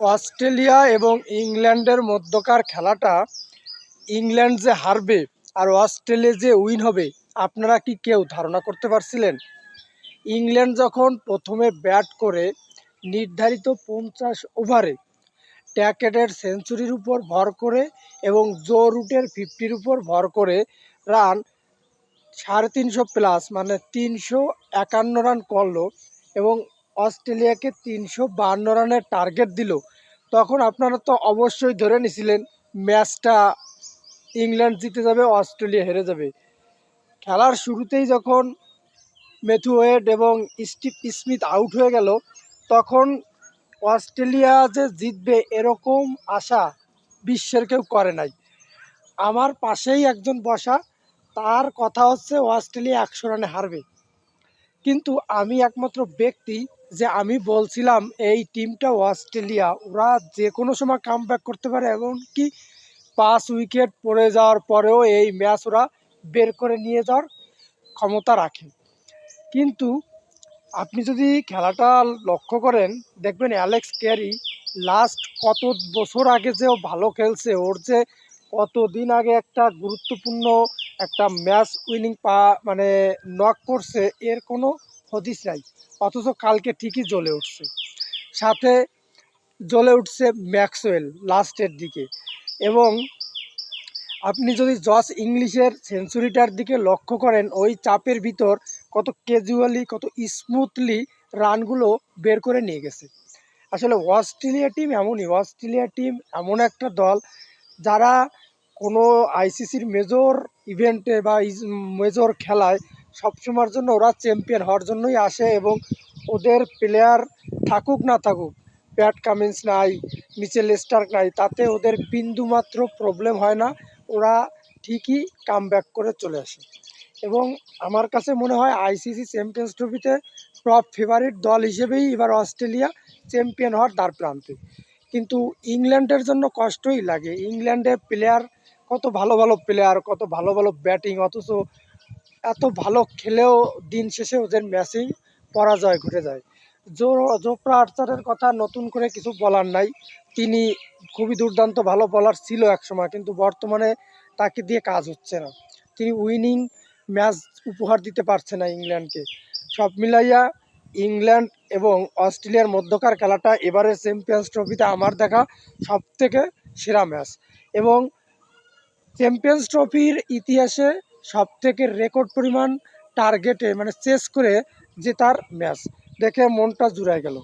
Australia এবং ইংল্যান্ডের মধ্যকার খেলাটা ইংল্যান্ড যে হারবে আর অস্ট্রেলিয়া যে উইন হবে, আপনারা কি কেউ ধারণা করতে পারছিলেন? ইংল্যান্ড যখন প্রথমে ব্যাট করে নির্ধারিত পঞ্চাশ ওভারে ট্যাকেটের সেঞ্চুরির উপর ভর করে এবং জো রুটের ফিফটির উপর ভর করে রান সাড়ে তিনশো প্লাস মানে তিনশো একান্ন রান করল এবং অস্ট্রেলিয়াকে তিনশো বান্ন রানের টার্গেট দিল। তখন আপনারা তো অবশ্যই ধরে নিছিলেন ম্যাচটা ইংল্যান্ড জিতে যাবে, অস্ট্রেলিয়া হেরে যাবে। খেলার শুরুতেই যখন ম্যাথু ওয়েড এবং স্টিভ স্মিথ আউট হয়ে গেল, তখন অস্ট্রেলিয়া যে জিতবে এরকম আশা বিশ্বের কেউ করে নাই। আমার পাশেই একজন বসা, তার কথা হচ্ছে অস্ট্রেলিয়া একশো রানে হারবে। কিন্তু আমি একমাত্র ব্যক্তি যে আমি বলছিলাম, এই টিমটা অস্ট্রেলিয়া। ওরা যে কোনো সময় কাম করতে পারে, এমনকি পাঁচ উইকেট পড়ে যাওয়ার পরেও এই ম্যাচ ওরা বের করে নিয়ে যাওয়ার ক্ষমতা রাখে। কিন্তু আপনি যদি খেলাটা লক্ষ্য করেন, দেখবেন অ্যালেক্স ক্যারি লাস্ট কত বছর আগে যে ও ভালো খেলছে, ওর যে কতদিন আগে একটা গুরুত্বপূর্ণ একটা ম্যাচ উইনিং পা মানে নক করছে, এর কোনো হদিস নাই, অথচ কালকে ঠিকই জ্বলে উঠছে। সাথে জ্বলে উঠছে ম্যাক্সওয়েল, লাস্টের দিকে। এবং আপনি যদি জস ইংলিশের সেঞ্চুরিটার দিকে লক্ষ্য করেন, ওই চাপের ভিতর কত ক্যাজুয়ালি কত স্মুথলি রানগুলো বের করে নিয়ে গেছে। আসলে অস্ট্রেলিয়া টিম এমনই, অস্ট্রেলিয়া টিম এমন একটা দল, যারা কোনো আইসিসির মেজর ইভেন্টে বা মেজর খেলায় সবসময়ের জন্য ওরা চ্যাম্পিয়ন হওয়ার জন্যই আসে এবং ওদের প্লেয়ার থাকুক না থাকুক প্যাট কামিন্স নাই নিচে লেস্টার নাই, তাতে ওদের বিন্দুমাত্র প্রবলেম হয় না, ওরা ঠিকই কাম করে চলে আসে। এবং আমার কাছে মনে হয় আইসিসি চ্যাম্পিয়ন্স ট্রফিতে টপ ফেভারিট দল হিসেবেই এবার অস্ট্রেলিয়া চ্যাম্পিয়ন হওয়ার দ্বার প্রান্তে। কিন্তু ইংল্যান্ডের জন্য কষ্টই লাগে। ইংল্যান্ডের প্লেয়ার কত ভালো ভালো প্লেয়ার কত ভালো ভালো ব্যাটিং অথচ এত ভালো খেলেও দিন শেষে ওদের ম্যাচেই পরাজয় ঘটে যায়। জো জোফরা আর্চারের কথা নতুন করে কিছু বলার নাই। তিনি খুবই দুর্দান্ত ভালো বলার ছিল একসময়, কিন্তু বর্তমানে তাকে দিয়ে কাজ হচ্ছে না। তিনি উইনিং ম্যাচ উপহার দিতে পারছে না ইংল্যান্ডকে। সব মিলাইয়া ইংল্যান্ড এবং অস্ট্রেলিয়ার মধ্যকার খেলাটা এবারের চ্যাম্পিয়ন্স ট্রফিতে আমার দেখা সব থেকে সেরা ম্যাচ এবং চ্যাম্পিয়ন্স ট্রফির ইতিহাসে সব থেকে রেকর্ড পরিমাণ টার্গেটে মানে চেস করে জেতার ম্যাচ দেখে মনটা জুড়ায় গেল।